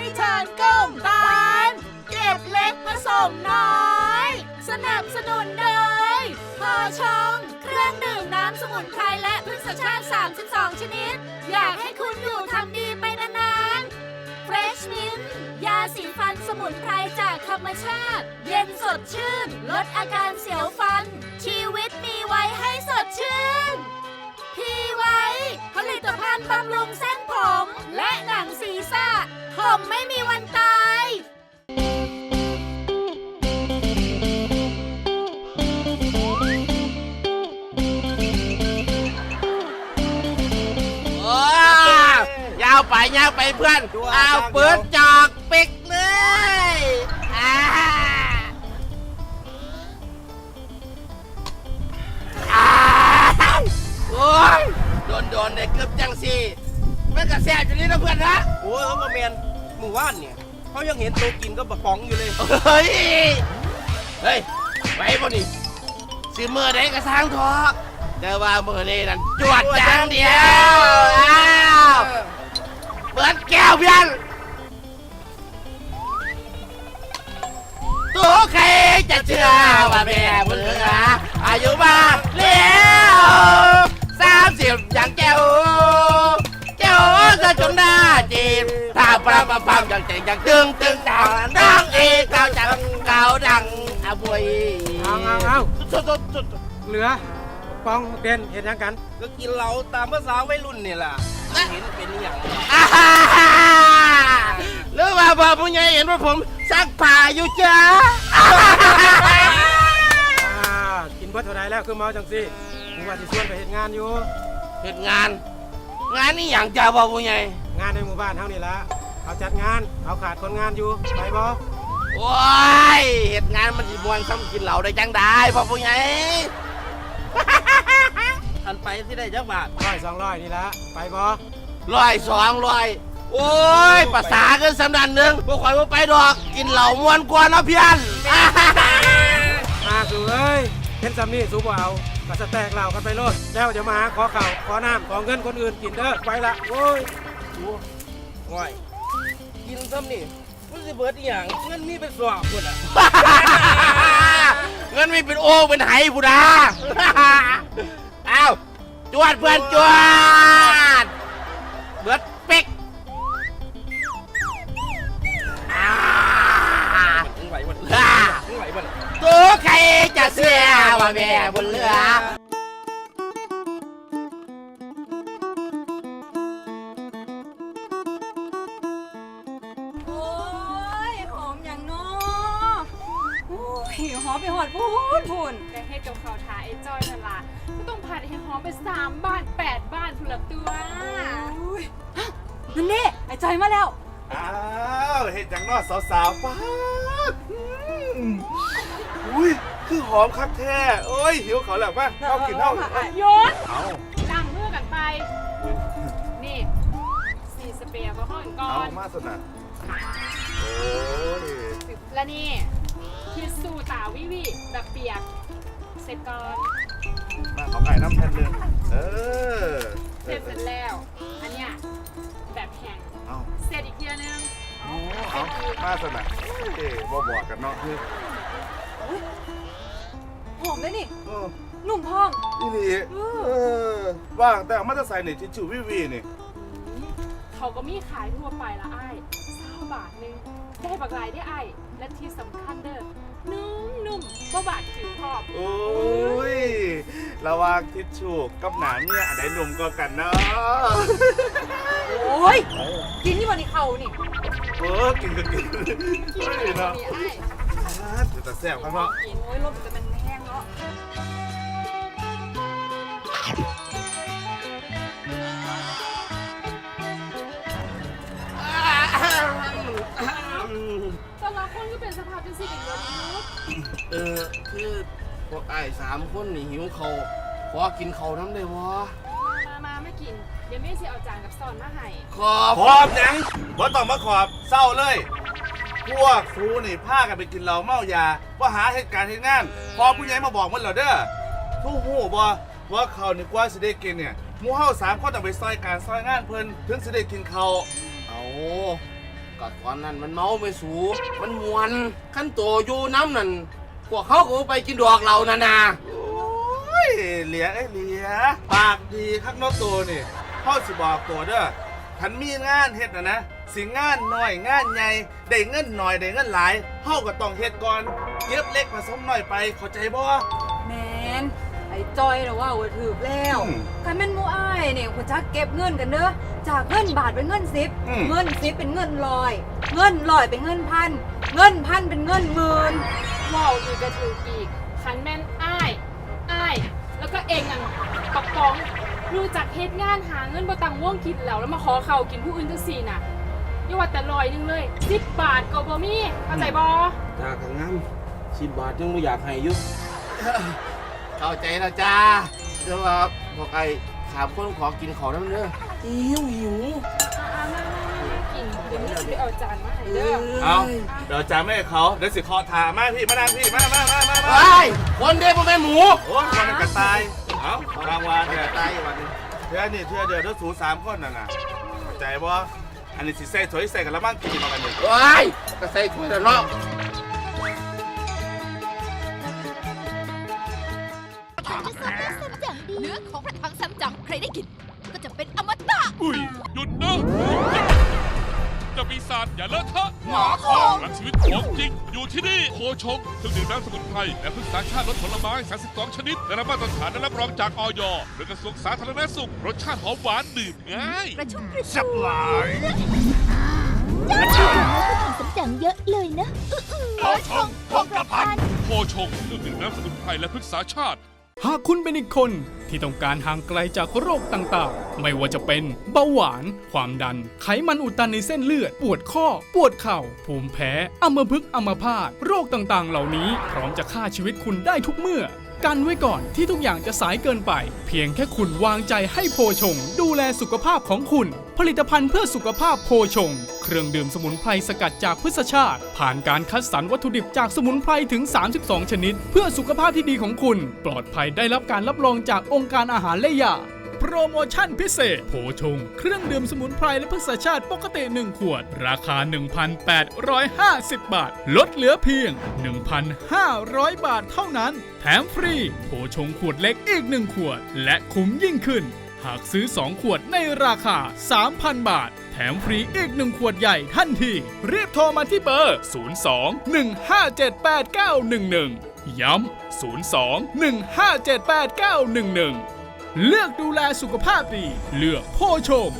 ริชานก้มตาลเก็บเล็กผสมน้อย สนับสนุนโดยพอชงเครื่องดื่มน้ำสมุนไพรและพืชชาติ 32 ชนิด อยากให้คุณอยู่ทำดีไปนานๆ Fresh Mint ยาสีฟันสมุนไพรจากธรรมชาติ เย็นสดชื่น ลดอาการเสียวฟัน ชีวิตมีไว้ให้สดชื่น พีไว้ ผลิตภัณฑ์บำรุงเส้นผมและหนังศีรษะ ผมไม่มีวันตาย โอ้ยาวไปยาวไปเพื่อนเอาเปิดจอกปิกเลยอ่าอ่าโอ้ยโดนโดนๆเนี่ยเกือบจังสิมันกระแสบอยู่นี่นะเพื่อนนะ โอ้ยเขามาแมน หมู่ว่านเนี่ยเขายังเห็นตัวกินก็บะป๋องอยู่เลย เฮ้ย เฮ้ยไว้บ่นี่สิมือได้กระสร้างทอกแต่ว่ามือนี้นั่นจวดจังเดียวอ้าวเปิดแก้วเพียนตัวใครจะเชื่อว่าแม่บุญเหลืออายุมากแล้วสามสิบอย่างแก้วแก้วจะจงหน้าจีบ ถ้าปาปามอย่างเจ๋งอย่างตึงตึงดังดังเอกเก้าจังเก้าดังอาบุยเอาเอาเอาสุดสุดสุดเหลือปองเด่นเห็นยังกัน ก็กินเหล้าตามภาษาวัยรุ่นนี่แหละเห็นเป็นอย่างหรือว่าพ่อผู้ใหญ่เห็นว่าผมซักผ้าอยู่จ้ากินเบิดเท่าไรแล้วคือเมาจังสิมึงว่าที่ชวนไปเห็นงานอยู่เหตุงาน งานนี่อย่างจ้าพ่อผู้ใหญ่งานในหมู่บ้านเท่านี้ละ เขาจัดงานเขาขาดคนงานอยู่ ไปบ่โอ้ยเหตุงานมันสิมวนซ้ำกินเหล้าได้จังได้พ่อผู้ใหญ่ ทันไปที่ได้จักบาทร้อยสองร้อยนี่ละไปบ่ร้อยสองร้อยโอ้ยภาษาเกินสำนันหนึ่งพวกข่อยว่าไปดอก กินเหล้ามวนกว่าเนาะเพี้ยนอ่าฮ่าฮ่ามาสู่เอ้ยเห็นซำนี่สูบ่เอาก็สแตกเหล่ากันไปโลดแล้วจะมาหาขอข่าวขอน้ำขอเงินคนอื่นกินเด้อไปละโว้ยง่อย กินซ้ำนี่มันสิเบิดอหย่างเงินมีเป็นสอบคนอะเงินไม่เป็นโอ่งเป็นไหผู้ดาเอาจวดเพื่อนจวดเบิดเป็กอ่ามึงไหวบ่อ่ามึงไหวบ่ตัวใครจะเสียว่าแม่บนเรือ ไปหอดพูนพูนแต่เฮ็ดกับเขาวทาไอ้จอยนั่นล่ะก็ต้องผัดให้หอมไปสามบ้านแปดบ้านพุ่นละตัวนั่นนี่ไอ้จอยมาแล้ว อ้าวเห็นจังนอสาวๆป้าดอืมอุ้ย คือหอมคักแท้โอ้ย หิวเขาวแล้วมาเอากินเท่าโยนเอาล้างมือกันไป นี่สีสเปรย์แอลกอฮอล์ก่อเอานมาสนะโอ้ย และนี่ ทิชชู่ตาวิวิแบบเปียก เสร็จก่อน มาขอไก่น้ำแผ่นหนึ่งเออเสร็จเสร็จแล้ว อันเนี้ยแบบแข็งเอาเสร็จอีกเทียนึงเอาเอามาสนะเอ๊ะบ่บอกกันเนาะคือหอมเลยนี่เออหนุ่มพองนี่นี่เออว่างแต่เอามาจะใส่ในทิชชู่วิวีนี่ เขาก็มีขายทั่วไปละไอ้เศร้าบาทหนึงได้บักหลายได้ไอ้และที่สำคัญเด้อนุ่มนุ่มๆบ่บาดผิวพอบโอ้ยระหว่างทิชชู่กับหนาเนี่ยอันไหนหนุ่มกว่ากันเนาะโอ้ยกินนี่วันนี้เขานี่เออกินก็กินเฮ้ยเนาะนี่ไอ้ อ่าเดี๋ยวแต่แซ่บข้างนอก โอ้ยลมจะเป็น สภาพเป็นสิ่งอย่างนี้เออคือพวกไอ้ายสามคนนี่หิวเขาวขอกินเขาวน้ำได้วะมามาไม่กิน เดี๋ยวแม่สิเอาจานกับซอนมาให้ขอบขอบหยังบ่ต้องมาขอบเศร้าเลย พวกครูนี่พากันไปกินเหล้าเมายาว่าหาเหตุการณ์เหตุงาน พอผู้ใหญ่มาบอกมันแล้วเด้อทุกหูบ่ว่าเขานี่กว่าสิได้กินเนี่ยหมู่เฮาสามคนต้องไปซอยการซอยงานเพิ่นถึงสิได้กินเขาวเอา ก็ตอนนั้นมันเมาไม่สู มันมวนขั้นโตอยู่น้ำนั่นพวกเขาก็บ่ไปกินดอกเรานะนาโอ้ยเหลียไอ้เหลียปากดีข้างนอกตัวนี่พ่อสิบอกตัวเด้อทันมีงานเฮ็ดนะนะสิงานน้อยงานใหญ่ได้เงินหน่อยได้เงินหลายเฮาก็ต้องเฮ็ดก่อนเก็บเล็กผสมน้อยไปเข้าใจบ่ อ้จอยหรอว่าว่าถือแล้วอืมคันแม่นหมูอ้ายเนี่ยคุณจักเก็บเงินกันเด้อจากเงินบาทเป็นเงินสิบอืม เงินสิบเป็นเงินลอย เงินลอยเป็นเงินพัน เงินพันเป็นเงินหมื่นว่าวอีกกระถืออีกคันแม่นอ้ายอ้าย แล้วก็เองนั่นปักป๋องรู้จักเฮ็ดงานหาเงินบ่ตังว่วงกินแล้วแล้วมาขอข้าวกินผู้อื่นจังซี่น่ะอย่าว่าแต่ลอยหนึงเลย10บาทก็บ่มีเข้าใจบ่ตากังงามสิบบาทยังไม่อยากให้อยุ เข้าใจแล้วจ้าเดี๋ยวว่าพวกไอ้ถามคนขอกินเขาน้ำเนื้อหิวหิวอ่ามามามากินเดี๋ยวนี้สิไปเอาจานมาให้เด้อเอาเดี๋ยวจะไม่ให้เขาเดี๋ยวสิคอถามาพี่มานั่งพี่มามามามามาไอ้ยคนเดียวบ่แม่นหมูโอ้ยมันกระต่ายเอารางวัลไปเนี่ยตายวันนี้เทื่อนี่เทื่อเดียวเทื่อสูสามคนน่ะนะเข้าใจบ่อันนี้สิใส่ถอยใส่กันละมั่งกินมากันเนี่ยไอ้ยก็ใส่ถ้วยแล้วเนาะจะ พระทังสัมจังใครได้กิน ก็จะเป็นอมตะ อุ้ย หยุดนะเจ้าปีศาจอย่าเลอะเทอะหมอคงรักชีวิตของจริง อยู่ที่นี่ โคชงเครื่องดื่มน้ำสมุนไพรและพืชสารชาติรสผลไม้ 32 ชนิดได้รับมาตรฐานและรับรองจากออยโดยกระทรวงสาธารณสุข รสชาติหอมหวานดื่มง่ายกระชุ่มกระชวยหลายจ้าชมสัมจังเยอะเลยนะโอ้ชงคงกระพันโคชงเครื่องดื่มน้ำสมุนไพรและพืชสารชาติ หากคุณเป็นอีกคนที่ต้องการห่างไกลจากโรคต่างๆ ไม่ว่าจะเป็นเบาหวาน ความดัน ไขมันอุดตันในเส้นเลือด ปวดข้อ ปวดเข่า ภูมิแพ้อัมพฤกษ์อัมพาต โรคต่างๆ เหล่านี้พร้อมจะฆ่าชีวิตคุณได้ทุกเมื่อ กันไว้ก่อนที่ทุกอย่างจะสายเกินไป เพียงแค่คุณวางใจให้โพชง ดูแลสุขภาพของคุณ ผลิตภัณฑ์เพื่อสุขภาพโพชง เครื่องดื่มสมุนไพรสกัดจากพืชชาติ ผ่านการคัดสรรวัตถุดิบจากสมุนไพรถึง 32 ชนิด เพื่อสุขภาพที่ดีของคุณ ปลอดภัยได้รับการรับรองจากองค์การอาหารและยาโปรโมชั่นพิเศษ โพชง เครื่องดื่มสมุนไพรและพืชชาติปกติ 1 ขวด ราคา 1,850 บาท ลดเหลือเพียง 1,500 บาทเท่านั้น แถมฟรี โพชงขวดเล็กอีก 1 ขวด และคุ้มยิ่งขึ้น หากซื้อ 2 ขวดในราคา 3,000 บาท แถมฟรีอีก 1 ขวดใหญ่ทันทีรีบโทรมาที่เบอร์ 02-1578911 ย้ำ 02-1578911 เลือกดูแลสุขภาพดี เลือกโพชง